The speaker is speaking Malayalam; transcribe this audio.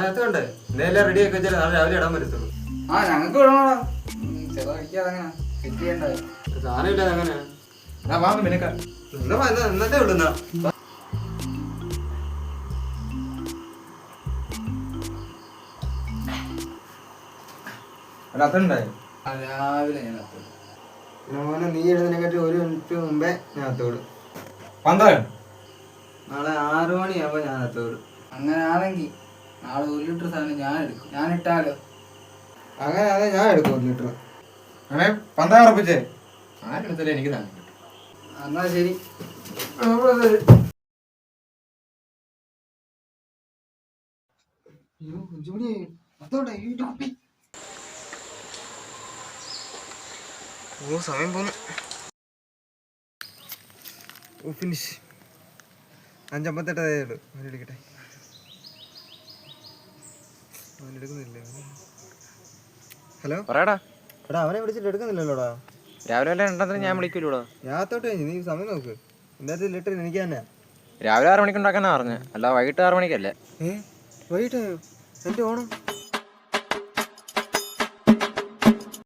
അതിനകത്തുണ്ട് ഇന്നെല്ലാം റെഡി ആക്കി വെച്ചാൽ നാളെ രാവിലെ ഇടാൻ പറ്റത്തുള്ളൂ. ആ ഞങ്ങൾക്ക് വിടണോടാ ചെറുതടിക്കാതെ അങ്ങനെ സെറ്റ് ചെയ്യണ്ടായി സാധനമില്ല അങ്ങനെ എന്നാ വാങ്ങും അത്തണ്ടായി രാവിലെ ഞാൻ പിന്നെ മോനെ നീ എഴുതുന്നതിനെക്കാട്ടി ഒരു മിനിറ്റ് മുമ്പേ ഞാൻ അത്തോടും നാളെ ആറു മണിയാകുമ്പോ ഞാൻ അത്തോടും അങ്ങനെ ആണെങ്കിൽ നാളെ ഒരു ലിറ്റർ സാധനം ഞാൻ എടുക്കും. ഞാൻ ഇട്ടാലോ? അങ്ങനെ അതെ ഞാൻ എടുക്കും ഒരു ലിറ്റർ. അങ്ങനെ പന്താ ഉറപ്പിച്ചേ? ആരെടുത്തല്ലേ എനിക്ക് തന്നെ എന്നാ ശരി. ഓ സമയം പോന്നു. ഓ ഫിനിഷ് എടുക്കട്ടെ അവൻ എടുക്കുന്നില്ല ഹലോ? പറയടാ. എടാ അവനെ വിളിച്ചിട്ട് എടുക്കുന്നില്ലല്ലോടാ. രാവിലെ വല്ല രണ്ടെണ്ണത്തിന് ഞാൻ വിളിക്കൂലൂടാ? ഞാൻ തൊട്ട് കഴിഞ്ഞു നീ സമയം നോക്ക്. ഇന്നത്തെ ലിറ്റർ എനിക്ക് തന്നെ? രാവിലെ ആറ് മണിക്ക് ഉണ്ടാക്കാനാ പറഞ്ഞത് അല്ല വൈകിട്ട് ആറ് മണിക്കല്ലേ? ഏ? വൈകിട്ടായോ എന്റെ ഓണം?